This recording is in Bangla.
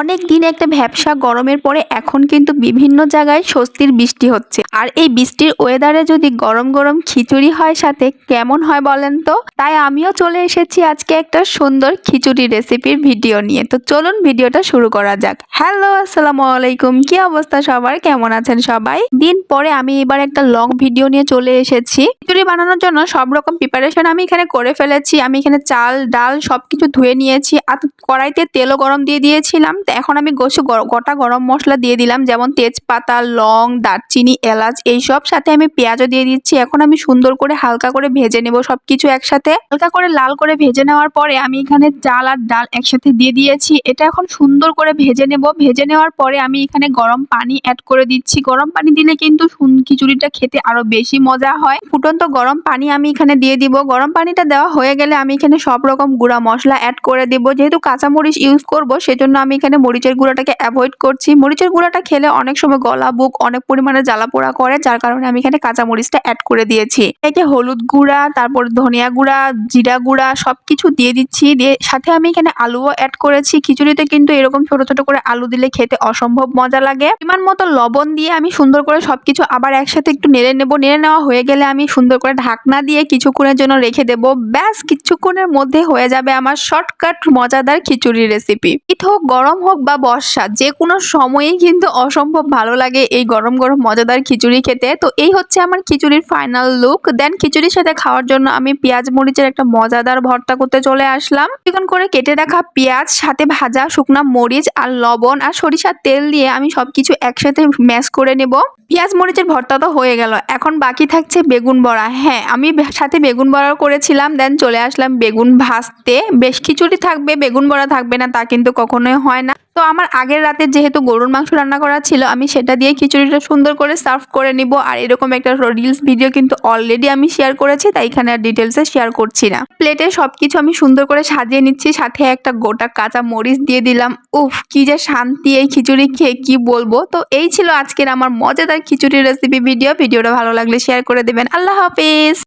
অনেক দিন একটা ভ্যাবসা গরমের পরে এখন কিন্তু বিভিন্ন জায়গায় স্বস্তির বৃষ্টি হচ্ছে। আর এই বৃষ্টির ওয়েদারে যদি গরম গরম খিচুড়ি হয় সাথে, কেমন হয় বলেন তো? তাই আমিও চলে এসেছি আজকে একটা সুন্দর খিচুড়ি রেসিপির ভিডিও নিয়ে। তো চলুন ভিডিওটা শুরু করা যাক। হ্যালো আসসালামু আলাইকুম। কি অবস্থা সবার? কেমন আছেন সবাই? দিন পরে আমি এবার একটা লং ভিডিও নিয়ে চলে এসেছি। খিচুড়ি বানানোর জন্য সব রকম প্রিপারেশন আমি এখানে করে ফেলেছি। আমি এখানে চাল, ডাল সবকিছু ধুয়ে নিয়েছি। আর কড়াইতে তেলও গরম দিয়ে দিয়েছিলাম। তো এখন আমি গোসু গোটা গরম মশলা দিয়ে দিলাম, যেমন তেজপাতা, লং, দারচিনি, এলাচ, এইসব। সাথে আমি পেঁয়াজও দিয়ে দিচ্ছি। এখন আমি সুন্দর করে হালকা করে ভেজে নেব সবকিছু একসাথে। হালকা করে লাল করে ভেজে নেওয়ার পরে আমি এখানে চাল আর ডাল একসাথে দিয়ে দিয়েছি। এটা এখন সুন্দর করে ভেজে নেব। ভেজে নেওয়ার পরে আমি এখানে গরম পানি অ্যাড করে দিচ্ছি। গরম পানি দিলে কিন্তু খিচুড়িটা খেতে আরও বেশি মজা হয়। ফুটন্ত গরম পানি আমি এখানে দিয়ে দিব। গরম পানিটা দেওয়া হয়ে গেলে আমি এখানে সব রকম গুঁড়া মশলা অ্যাড করে দিব। যেহেতু কাঁচামরিচ ইউজ করব, সেজন্য আমি এখানে মরিচের গুঁড়াটাকে অ্যাভয়েড করছি। মরিচের গুঁড়াটা খেলে অনেক সময় গলা, বুক অনেক পরিমাণে জ্বালা পোড়া করে, যার কারণে আমি এখানে কাঁচামরিচটা অ্যাড করে দিয়েছি। একে হলুদ গুঁড়া, তারপর ধনিয়া গুঁড়া, জিরা গুঁড়া সবকিছু দিয়ে দিচ্ছি। দিয়ে সাথে আমি এখানে আলুও অ্যাড করেছি। খিচুড়িতে কিন্তু এরকম ছোট ছোট করে আলু দিলে খেতে অসম্ভব মজা লাগে। পরিমাণ মতো লবণ দিয়ে আমি সুন্দর করে সবকিছু আবার একসাথে একটু নেড়ে নেব। নেড়ে নেওয়া হয়ে গেলে আমি সুন্দর করে ঢাকনা দিয়ে কিছুক্ষণের জন্য রেখে দেব। ব্যাস, কিছুক্ষণের মধ্যে হয়ে যাবে আমার শর্টকাট মজাদার খিচুড়ি রেসিপি শীত হোক গরম হোক বা বর্ষা, যে কোনো সময়েই কিন্তু অসম্ভব ভালো লাগে এই গরম গরম মজাদার খিচুড়ি খেতে। তো এই হচ্ছে আমার খিচুড়ির ফাইনাল লুক দেন খিচুড়ির সাথে খাওয়ার জন্য আমি পেঁয়াজ মরিচের একটা মজাদার ভর্তা করতে চলে আসলাম। চিকন করে কেটে রাখা পেঁয়াজ, সাথে ভাজা শুকনা মরিচ আর লবণ আর সরিষার তেল দিয়ে আমি সবকিছু একসাথে ম্যাশ করে নেব। পেঁয়াজ মরিচের ভর্তা তো হয়ে গেল, এখন বাকি থাকছে বেগুন বড়া। হ্যাঁ আমি সাথে বেগুন বড়া করেছিলাম দেন চলে আসলাম বেগুন ভাজতে। বেশ খিচুড়ি থাকবে, বেগুন বড়া থাকবে না, তা কিন্তু কখনোই হয় তো আমার আগের রাতে যেহেতু গরুর মাংস রান্না করা ছিল, আমি সেটা দিয়ে খিচুড়িটা সুন্দর করে সার্ভ করে নিব। আর এরকম একটা রিলস ভিডিও কিন্তু অলরেডি আমি শেয়ার করেছি, তাই এখানে আর ডিটেলসে শেয়ার করছি না। প্লেটে সবকিছু আমি সুন্দর করে সাজিয়ে নিচ্ছি, সাথে একটা গোটা কাঁচা মরিচ দিয়ে দিলাম। উফ, কি যে শান্তি এই খিচুড়ি খেয়ে, কি বলব? তো এই ছিল আজকের আমার মজাদার খিচুড়ি রেসিপি ভিডিও ভিডিওটা ভালো লাগলে শেয়ার করে দেবেন। আল্লাহ হাফিজ!